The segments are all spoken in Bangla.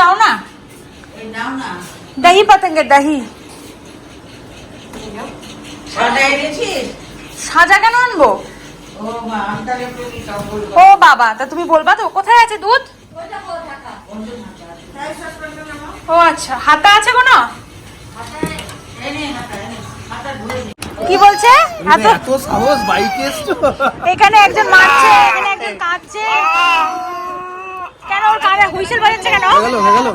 দাও না। এই নাও না। দহি পাতেঙ্গে দহি। সাজা কেন আনব? ও বাবা তা তুমি বলবা তো কোথায় আছে দুধ? ও আচ্ছা হাতা আছে কোনো? কি বলছে? এত সাহস বাইকে এখানে একজন মারছে এখানে একজন কাঁদছে। কেন? ওর কানে হুইসেল বাজাচ্ছে কেন? হয়ে গেল হয়ে গেল।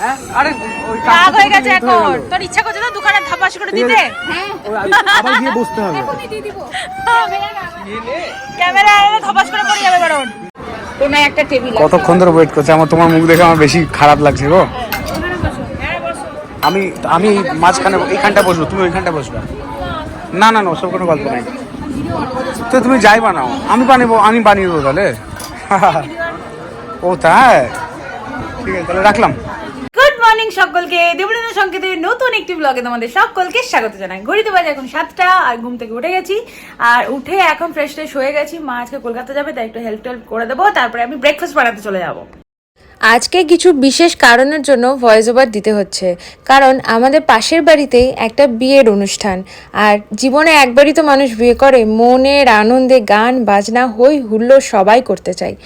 হ্যাঁ আরে ওই রাগ হয়ে গেছে এখন। তোর ইচ্ছা করছে তো দোকানে ধাপাস করে দিতে। আবার গিয়ে বসতে হবে। ক্যামেরা এলে ধাপাস করে পড়ে যাবে কারণ কোনো একটা টেবিল কতক্ষণ ধরে ওয়েট করছে? আমার তোমার মুখ দেখে আমার বেশি খারাপ লাগছে গো। আমি আমি মাঝখানে এইখানটা বসবো। তুমি ওইখানটা বসবে। না না না ওসব কোনো গল্প নাই। তো তুমি যাই বানাও আমি বানিয়ে আমি বানিয়ে দেবো তাহলে। ও, তাই? ঠিক আছে, তাহলে রাখলাম। গুড মর্নিং সকলকে। দেবলীন সংকেতের নতুন একটি ব্লগে তোমাদের সকলকে স্বাগত জানাই। ঘড়িতে বাজে এখন সাতটা, আর ঘুম থেকে উঠে গেছি। আর উঠে এখন ফ্রেশ ট্রেশ হয়ে গেছি। মা আজকে কলকাতা যাবে, তাই একটু হেল্প টেল্প করে দেবো। তারপরে আমি ব্রেকফাস্ট বানাতে চলে যাব। আজকে কিছু বিশেষ কারণের জন্য ভয়েস ওভার দিতে হচ্ছে। কারণ আমাদের পাশের বাড়িতেই একটা বিয়ের অনুষ্ঠান। আর জীবনে একবারই তো মানুষ বিয়ে করে, মনের আনন্দে গান, বাজনা হই হুল্লো সবাই করতে চাই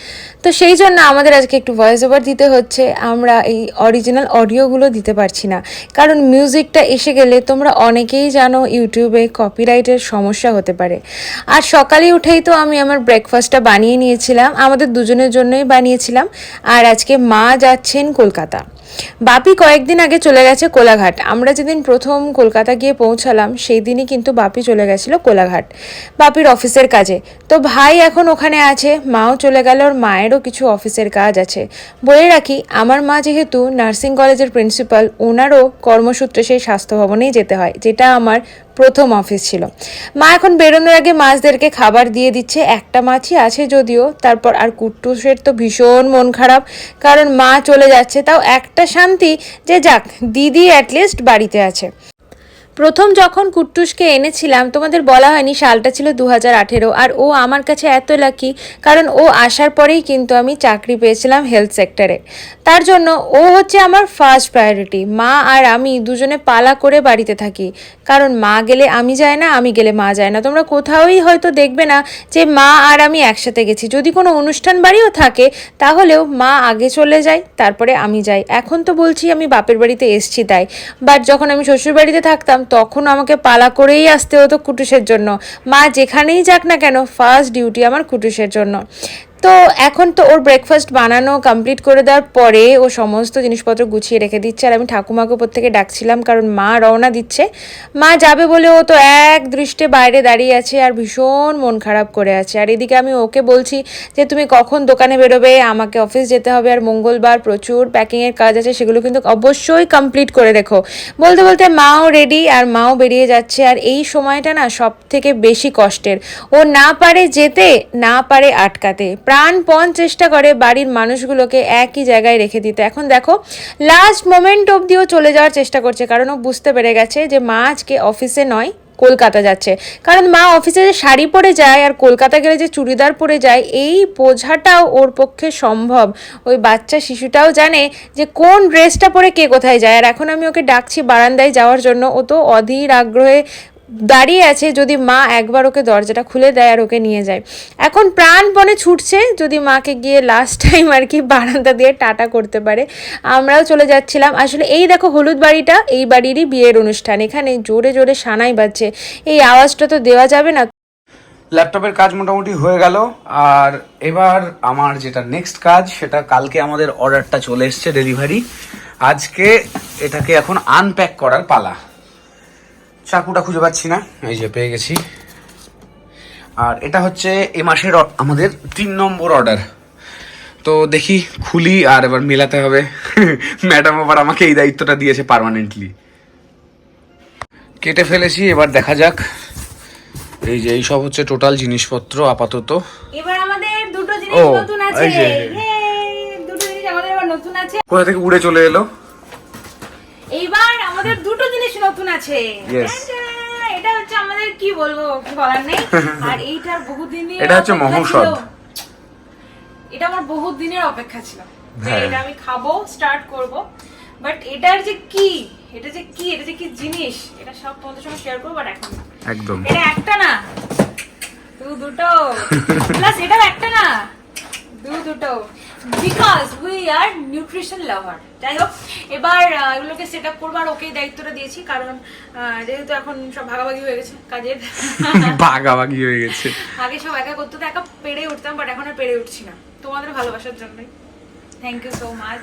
তো সেই জন্য আমাদের আজকে একটু ভয়েস ওভার দিতে হচ্ছে। আমরা এই অরিজিনাল অডিওগুলো দিতে পারছি না। কারণ মিউজিকটা এসে গেলে তোমরা অনেকেই জানো ইউটিউবে কপিরাইটের সমস্যা হতে পারে। আর সকালে উঠেই তো আমি আমার ব্রেকফাস্টটা বানিয়ে নিয়েছিলাম। আমাদের দুজনের জন্যই বানিয়েছিলাম। আর আজকে মা যাচ্ছেন কলকাতা। বাপি কয়েকদিন আগে চলে গেছে কোলাঘাট। আমরা যেদিন প্রথম কলকাতা গিয়ে পৌঁছালাম, সেই দিনই কিন্তু বাপি চলে গেছিল কোলাঘাট। বাপির অফিসের কাজে। তো ভাই এখন ওখানে আছে, মাও চলে গেল ওর মায়েরও কিছু অফিসের কাজ আছে। বলে রাখি, আমার মা যেহেতু নার্সিং কলেজের প্রিন্সিপাল, ওনারও কর্মসূত্রে সেই স্বাস্থ্য ভবনেই যেতে হয়, যেটা আমার প্রথম অফিস ছিল। মা এখন বেরোনোর আগে মাছদেরকে খাবার দিয়ে দিচ্ছে, একটা মাছই আছে যদিও, তারপর আর কুট্টুসের তো ভীষণ মন খারাপ, কারণ মা চলে যাচ্ছে, তাও একটা শান্তি যে যাক দিদি অ্যাটলিস্ট বাড়িতে আছে। প্রথম যখন কুট্টুসকে এনেছিলাম, তোমাদের বলা হয়নি সালটা ছিল দু হাজার আঠেরো। আর ও আমার কাছে এত লাকি কারণ ও আসার পরেই কিন্তু আমি চাকরি পেয়েছিলাম হেলথ সেক্টরে তার জন্য ও হচ্ছে আমার ফার্স্ট প্রায়োরিটি মা আর আমি দুজনে পালা করে বাড়িতে থাকি। কারণ মা গেলে আমি যাই না, আমি গেলে মা যায় না। তোমরা কোথাওই হয়তো দেখবে না যে মা আর আমি একসাথে গেছি। যদি কোনো অনুষ্ঠান বাড়িও থাকে, তাহলেও মা আগে চলে যায়, তারপরে আমি যাই। এখন তো বলছি আমি বাপের বাড়িতে এসছি তাই। বাট যখন আমি শ্বশুর বাড়িতে থাকতাম তখন আমাকে পালা করেই আসতে হতো কুটুসের জন্য। মা যেখানেই যাক না কেন ফার্স্ট ডিউটি আমার কুটুসের জন্য। তো এখন তো ওর ব্রেকফাস্ট বানানো কমপ্লিট করে দেওয়ার পরে ও সমস্ত জিনিসপত্র গুছিয়ে রেখে দিচ্ছে। আর আমি ঠাকুমাকে ওপর থেকে ডাকছিলাম কারণ মা রওনা দিচ্ছে। মা যাবে বলে ও তো এক দৃষ্টে বাইরে দাঁড়িয়ে আছে আর ভীষণ মন খারাপ করে আছে। আর এদিকে আমি ওকে বলছি যে, তুমি কখন দোকানে বেরোবে? আমাকে অফিস যেতে হবে আর মঙ্গলবার প্রচুর প্যাকিংয়ের কাজ আছে, সেগুলো কিন্তু অবশ্যই কমপ্লিট করে রেখো বলতে বলতে মাও রেডি আর মাও বেরিয়ে যাচ্ছে। আর এই সময়টা না সব থেকে বেশি কষ্টের। ও না পারে যেতে, না পারে আটকাতে। প্রাণপণ চেষ্টা করে বাড়ির মানুষগুলোকে একই জায়গায় রেখে দিতে। এখন দেখো লাস্ট মোমেন্ট অবধিও চলে যাওয়ার চেষ্টা করছে, কারণ ও বুঝতে পেরে গেছে যে মা আজকে অফিসে নয়, কলকাতা যাচ্ছে। কারণ মা অফিসে যে শাড়ি পরে যায় আর কলকাতা গেলে যে চুড়িদার পরে যায়, এই বোঝাটাও ওর পক্ষে সম্ভব। ওই বাচ্চা শিশুটাও জানে যে কোন ড্রেসটা পরে কে কোথায় যায়। আর এখন আমি ওকে ডাকছি বারান্দায় যাওয়ার জন্য। ও তো অধীর আগ্রহে দাঁড়িয়ে আছে যদি মা একবার ওকে দরজাটা খুলে দেয় আর ওকে নিয়ে যায়। এখন প্রাণপণে ছুটছে যদি মাকে গিয়ে লাস্ট টাইম আর কি বারান্দা দিয়ে টাটা করতে পারে। আমরাও চলে যাচ্ছিলাম। আসলে এই দেখো হলুদ বাড়িটা, এই বাড়িরই বিয়ের অনুষ্ঠান। এখানে জোরে জোরে সানাই বাজছে। এই আওয়াজটা তো দেওয়া যাবে না। ল্যাপটপের কাজ মোটামুটি হয়ে গেল। আর এবার আমার যেটা নেক্সট কাজ, সেটা কালকে আমাদের অর্ডারটা চলে এসছে ডেলিভারি আজকে এটাকে এখন আনপ্যাক করার পালা। চাকুটা খুঁজে পাচ্ছি না। এই যে পেয়ে গেছি। আর এটা হচ্ছে এ মাসের আমাদের তিন নম্বর অর্ডার তো দেখি খুলি আর এবার মেলাতে হবে। ম্যাডাম আবার আমাকে এই দায়িত্বটা দিয়েছে পার্মানেন্টলি কেটে ফেলেছি এবার দেখা যাক। এই যে এই সব হচ্ছে টোটাল জিনিসপত্র আপাতত। এবার আমাদের দুটো জিনিস ও, নতুন আছে। এই যে। দুটো জিনিস আমাদের নতুন আছে। কোথা থেকে উড়ে চলে এলো? আমাদের দুটো জিনিস নতুন আছে। এটা হচ্ছে আমাদের কি বলব বলার নেই। আর এইটার বহুদিনের এটা হচ্ছে মহৌষধ। এটা আমার বহুত দিনের অপেক্ষা ছিল হ্যাঁ। এটা আমি খাব স্টার্ট করব। বাট এটার যে কি এটা যে কি এটা যে কি জিনিস এটা সব তোমাদের সঙ্গে শেয়ার করব বাট এখন একদম। এটা একটা না। দু দুটো। প্লাস এটাও একটা না। দু দুটো। Because we are nutrition lover যাই হোক এবার এগুলোকে সেট আপ করব আর ওকে দায়িত্বটা দিয়েছি কারণ যেহেতু এখন সব ভাগাভাগি হয়ে গেছে কাজের। বাগাবাগি হয়ে গেছে। আগে সব একা করতে তো একা পেরে উঠতাম বাট এখন আর পেরে উঠছি না। তোমাদের ভালোবাসার জন্যই। থ্যাংক ইউ সো মাচ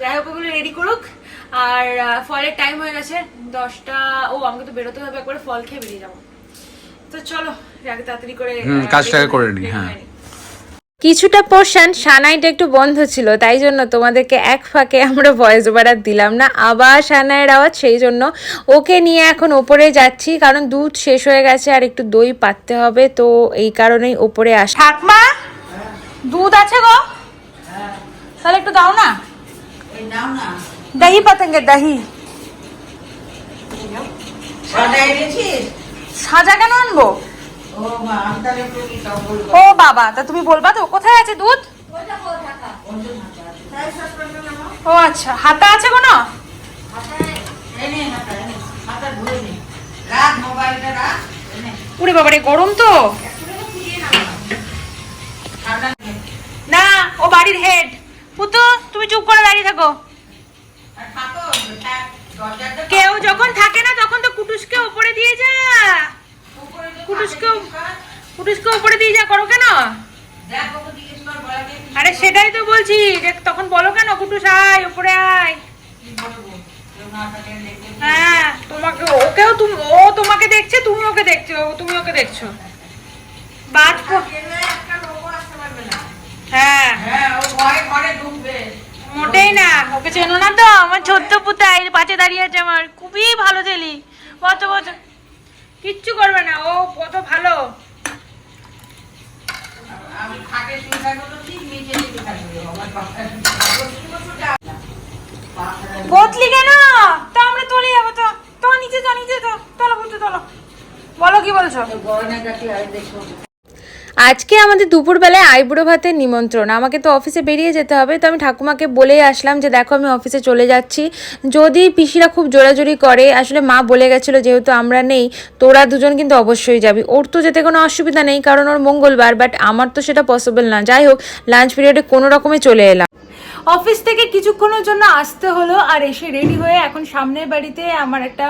যাই হোক ওগুলো রেডি করুক। আর ফলের টাইম হয়ে গেছে দশটা ও আমাকে তো বেরোতে হবে একবারে ফল খেয়ে বেরিয়ে যাব। তো চলো আগে তাড়াতাড়ি করে কাজটাকে করে নিই, হ্যাঁ। কিছুটা পোর্শন সানাইটা একটু বন্ধ ছিল তাই জন্য তোমাদেরকে এক ফাঁকে আমরা ভয়েস ওভার আর দিলাম না। আবার সানাইয়ের আওয়াজ সেই জন্য ওকে নিয়ে এখন ওপরে যাচ্ছি কারণ দুধ শেষ হয়ে গেছে আর একটু দই পাততে হবে তো এই কারণেই ওপরে আস ঠাকমা দুধ আছে গো। তাহলে একটু দাও না। এই নাও না দহি। পাতেঙ্গে দহি সাজা কেন আনব? ও বাবা তা তুমি বলবা তো কোথায় আছে দুধ? ও আচ্ছা হাতা আছে কোনো? উড়ে বাবারে গরম তো। না। ও বাড়ির হেড। পুতু তুমি চুপ করে দাঁড়িয়ে থাকো। কেউ যখন থাকে না তখন তো কুটুসকে ওপরে দিয়ে যা। কুটুসকে কুটুসকে উপরে দিয়ে যা করো কেন? আরে সেটাই তো বলছি যে তখন বলো কেন কুটুস, আয়, উপরে আয়। হ্যাঁ তোমাকে ওকেও তুমি ও তোমাকে দেখছে, তুমি ওকে দেখছ তুমি ওকে দেখছ। না হ্যাঁ। মোটেই না, ওকে চেনো না তো? আমার ছোট্ট পুতাই, পাশে দাঁড়িয়ে আছে আমার। খুবই ভালো ছেলে। কত কত কিচ্ছু করবে না ও কত ভালো। বদলি কেন? তো আমরা তলে যাব তো তো নিচে তো নিচে তো তলো বুঝতে তলো। বলো কি বলছো? আজকে আমাদের দুপুরবেলায় আইবুড়ো ভাতের নিমন্ত্রণ। আমাকে তো অফিসে বেরিয়ে যেতে হবে, তো আমি ঠাকুমাকে বলেই আসলাম যে, দেখো, আমি অফিসে চলে যাচ্ছি। যদি পিসিরা খুব জোরাজোরি করে, আসলে মা বলে গেছিল, যেহেতু আমরা নেই, তোরা দুজন কিন্তু অবশ্যই যাবি। ওর তো যেতে কোনো অসুবিধা নেই, কারণ ওর মঙ্গলবার বাট আমার তো সেটা পসিবল না। যাই হোক লাঞ্চ পিরিয়ডে কোনো রকমে চলে এলাম। অফিস থেকে কিছুক্ষণের জন্য আসতে হলো আর এসে রেডি হয়ে এখন সামনের বাড়িতে আমার একটা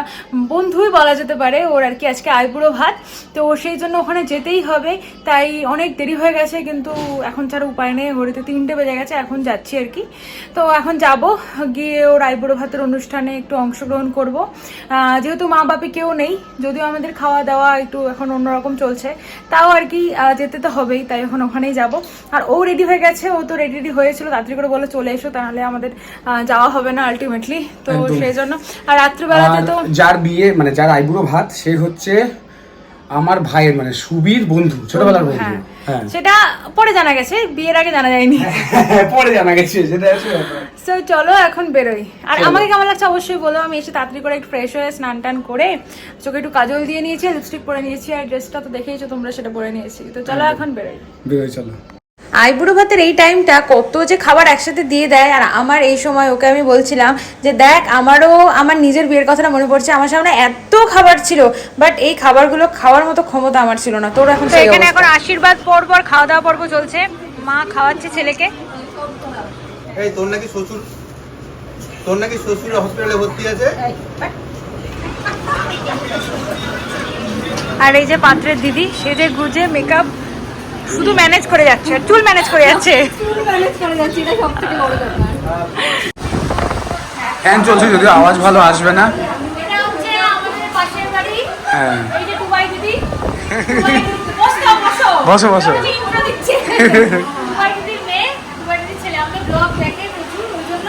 বন্ধুই বলা যেতে পারে, ওর আর কি আজকে আইবুড়ো ভাত। তো সেই জন্য ওখানে যেতেই হবে, তাই অনেক দেরি হয়ে গেছে কিন্তু এখন ছাড়া উপায় নেই, ঘড়িতে তিনটে বেজে গেছে, এখন যাচ্ছি আর কি। তো এখন যাব, গিয়ে ওর আইবুড়ো ভাতের অনুষ্ঠানে একটু অংশগ্রহণ করব। যেহেতু মা বাপি কেউ নেই, যদিও আমাদের খাওয়া দাওয়া একটু এখন অন্যরকম চলছে, তাও আর কি যেতে তো হবেই, তাই এখন ওখানেই যাব। আর ও রেডি হয়ে গেছে, ও তো রেডি রেডি হয়েছিল, তাড়াতাড়ি করে বলে চলে এসো তাহলে আমাদের যাওয়া হবে না আলটিমেটলি তো সেই জন্য আর রাত্রিবেলাতে তো যার বিয়ে মানে যার আইবুড়ো ভাত সে হচ্ছে আমার ভাইয়ের মানে সুবীর বন্ধু ছোটবেলার বন্ধু হ্যাঁ। হ্যাঁ। সেটা পরে জানা গেছে বিয়ের আগে জানা যায়নি। পরে জানা গেছে সেটা। তো চলো এখন বেরোই। আর আমাকে কেমন লাগছে অবশ্যই বলো আমি এসে তাড়াতাড়ি করে একটু ফ্রেশ হয়ে স্নান টান করে চোখে একটু কাজল দিয়ে নিয়েছি লিপস্টিক পরে নিয়েছি আর ড্রেসটা তো দেখেইছো তোমরা সেটা পরে নিয়েছি। তো চলো এখন বেরোই। বেরোয় চলো। আইবুড়ো ভাতের এই টাইমটা কত যে খাবার একসাথে দিয়ে দেয়। আর আমার এই সময় ওকে আমি বলছিলাম যে দেখ আমারও আমার নিজের বিয়ের কথাটা মনে পড়ছে। আমার সামনে এত খাবার ছিল বাট এই খাবারগুলো খাওয়ার মতো ক্ষমতা আমার ছিল না। তোর এখন এখানে এখন আশীর্বাদ পর্ব আর খাওয়া দাওয়া পর্ব চলছে। মা খাওয়াচ্ছে ছেলেকে। এই তোর নাকি শ্বশুর তোর নাকি শ্বশুর হসপিটালে ভর্তি আছে? আর এই যে পাত্রের দিদি সেজে গুজে মেকআপ শুধু ম্যানেজ করে যাচ্ছে আর চুল ম্যানেজ করে যাচ্ছে ফ্যান চলছে যদিও আওয়াজ ভালো আসবে না এটা হচ্ছে আমাদের পাশের বাড়ি হ্যাঁ এই যে দুবাই দিদি বসো বসো বসো, বসো। আমি intro দিচ্ছি। দুবাই দিদির মেয়ে, দুবাই দিদির ছেলে। আমাদের vlog দেখে প্রচুর, ওই জন্য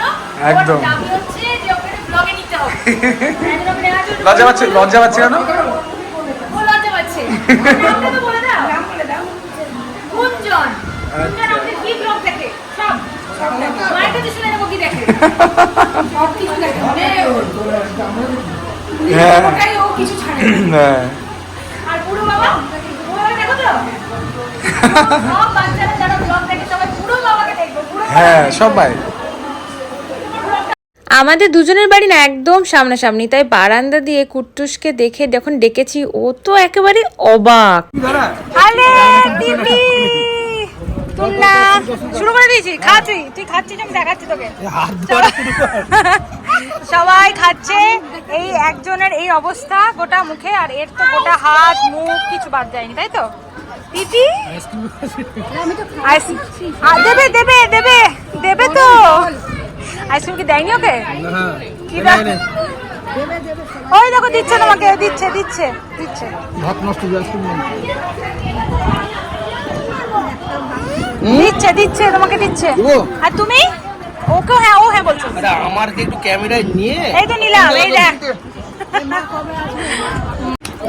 একদম। দাবি হচ্ছে যে ওকে নিতে হবে। লজ্জা পাচ্ছে লজ্জা পাচ্ছে কেন ও লজ্জা পাচ্ছে। নামটা তো বলে দাও। গুঞ্জন। গুঞ্জন আমাদের কি vlog দেখে? সব। মায়ের কাছে শুনে নেব কি দেখে। সব কিছু দেখে। হ্যাঁ। ওটাই ও কিছু ছাড়ে না। হ্যাঁ। আর পুরো বাবা? দেখো তো? সব বাচ্চারা যারা ব্লগ দেখে সবাই পুরো বাবাকে দেখবে। হ্যাঁ সবাই। আমাদের দুজনের বাড়ি না একদম সামনাসামনি তাই বারান্দা দিয়ে কুট্টুসকে দেখে যখন ডেকেছি ও তো একেবারে অবাক। আরে দিদি! তুলনা শুরু করে দিয়েছি খা তুই তুই খাচ্ছিস আমি দেখাচ্ছি তোকে। সবাই খাচ্ছে এই একজনের এই অবস্থা গোটা মুখে আর এর তো গোটা হাত মুখ কিছু বাদ যায়নি তাই তো? দিদি দেবে দেবে দেবে দেবে তো। আইসক্রিম কি দেয়নি ওকে? কি ওই দেখো দিচ্ছে তোমাকে দিচ্ছে দিচ্ছে। দিচ্ছে দিচ্ছে দিচ্ছে তোমাকে দিচ্ছে। আর তুমি? ওকে হ্যাঁ ও হ্যাঁ বলছো। আমারকে একটু ক্যামেরায় নিয়ে এই তো নিলাম এই দেখ।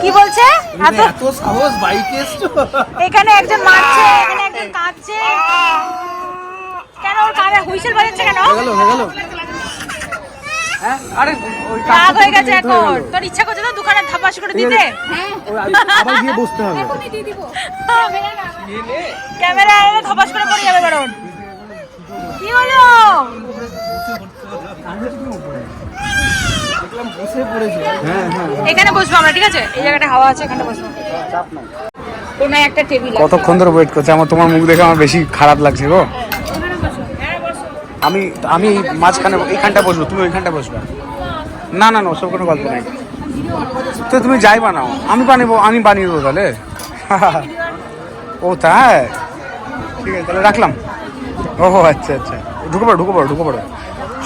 কি বলছে? এত এত সাহস বাইকে এসছো? এখানে একজন মারছে এখানে একজন কাঁদছে। কেন ওর কানে হুইসেল বাজাচ্ছে কেন? গেল হয়ে গেল। আরে ওই রাগ হয়ে গেছে এখন। তোর ইচ্ছা করছে তো দোকানে ধাপাস করে দিতে? আবার গিয়ে বসতে হবে। ক্যামেরা এলে ধপাস করে পড়ে যাবে কারণ কি হলো? এখানে বসবো আমরা ঠিক আছে? এই জায়গাটা হাওয়া আছে এখানে বসবো। কোনো একটা টেবিল কতক্ষণ ধরে ওয়েট করছে? আমার তোমার মুখ দেখে আমার বেশি খারাপ লাগছে গো। আমি আমি মাঝখানে, এইখানটা বসবো, তুমি ওইখানটা বসবে। না না না, ওসব কোনো গল্প নাই। তো তুমি যাই বানাও। আমি বানিয়ে আমি বানিয়ে দেবো তাহলে? ও, তাই? ঠিক আছে, তাহলে রাখলাম। ও আচ্ছা আচ্ছা। ঢুকে পড়ো ঢুকে পড়ো ঢুকে পড়ো।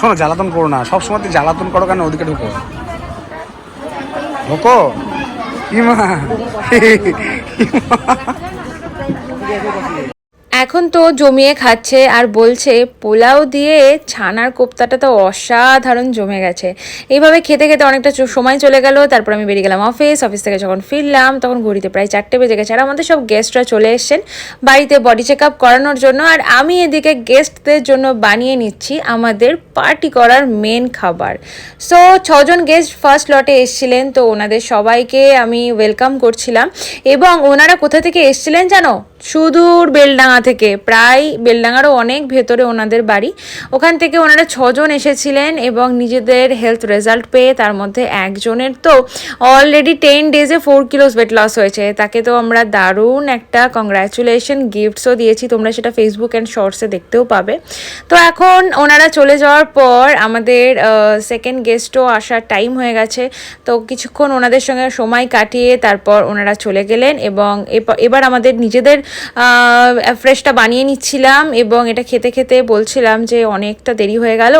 শোনো, জ্বালাতন করো না। সব সময় জ্বালাতন করো কেন? ওদিকে ঢুকো। ঢুকো? ইমা। এখন তো জমিয়ে খাচ্ছে আর বলছে, পোলাও দিয়ে ছানার কোপ্তাটা তো অসাধারণ জমে গেছে। এইভাবে খেতে খেতে অনেকটা সময় চলে গেল, তারপর আমি বেরিয়ে গেলাম অফিস অফিস থেকে যখন ফিরলাম, তখন ঘড়িতে প্রায় চারটে বেজে গেছে। আর আমাদের সব গেস্টরা চলে এসেছেন বাড়িতে বডি চেক আপ করানোর জন্য। আর আমি এদিকে গেস্টদের জন্য বানিয়ে নিচ্ছি আমাদের পার্টি করার মেন খাবার। সো ছজন গেস্ট ফার্স্ট লটে এসেছিলেন, তো ওনাদের সবাইকে আমি ওয়েলকাম করছিলাম। এবং ওনারা কোথা থেকে এসেছিলেন জানো? সুদূর বেলডাঙা থেকে। প্রায় বেলডাঙারও অনেক ভেতরে ওনাদের বাড়ি। ওখান থেকে ওনারা ছজন এসেছিলেন এবং নিজেদের হেলথ রেজাল্ট পেয়ে তার মধ্যে একজনের তো অলরেডি টেন ডেজে ফোর কিলোস ওয়েট লস হয়েছে। তাকে তো আমরা দারুণ একটা কংগ্রাচুলেশন গিফটসও দিয়েছি। তোমরা সেটা ফেসবুক অ্যান্ড শর্টসে দেখতেও পাবে। তো এখন ওনারা চলে যাওয়ার পর আমাদের সেকেন্ড গেস্টও আসার টাইম হয়ে গেছে। তো কিছুক্ষণ ওনাদের সঙ্গে সময় কাটিয়ে তারপর ওনারা চলে গেলেন এবং এবার আমাদের নিজেদের ফ্রেশটা বানিয়ে নিচ্ছিলাম এবং এটা খেতে খেতে বলছিলাম যে অনেকটা দেরি হয়ে গেল।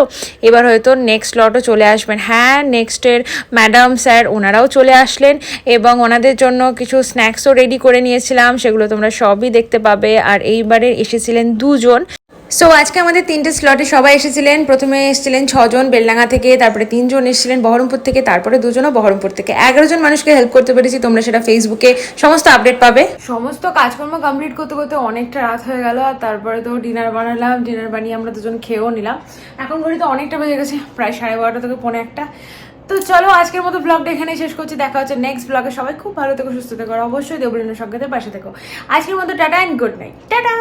এবার হয়তো নেক্সট লটও চলে আসবেন। হ্যাঁ নেক্সটের ম্যাডাম স্যার ওনারাও চলে আসলেন এবং ওনাদের জন্য কিছু স্ন্যাক্সও রেডি করে নিয়েছিলাম। সেগুলো তোমরা সবই দেখতে পাবে। আর এইবারে এসেছিলেন দুজন। সো আজকে আমাদের তিনটে স্লটে সবাই এসেছিলেন। প্রথমে এসেছিলেন ছজন বেলডাঙ্গা থেকে, তারপরে তিনজন এসেছিলেন বহরমপুর থেকে, তারপরে দুজনও বহরমপুর থেকে। এগারো জন মানুষকে হেল্প করতে পেরেছি, তোমরা সেটা ফেসবুকে সমস্ত আপডেট পাবে। সমস্ত কাজকর্ম কমপ্লিট করতে করতে অনেকটা রাত হয়ে গেল, আর তারপরে তো ডিনার বানালাম ডিনার বানিয়ে আমরা দুজন খেয়েও নিলাম। এখন ঘড়িতে অনেকটা বেজে গেছে, প্রায় সাড়ে বারোটা থেকে পনেরো একটা। তো চলো আজকের মতো ব্লগটা এখানেই শেষ করছি, দেখা হচ্ছে নেক্সট ব্লগে সবাই খুব ভালো থেকো, সুস্থ থেকো অবশ্যই দেবলিনের সংকেতের পাশে থেকো। আজকের মতো tata and good night tata!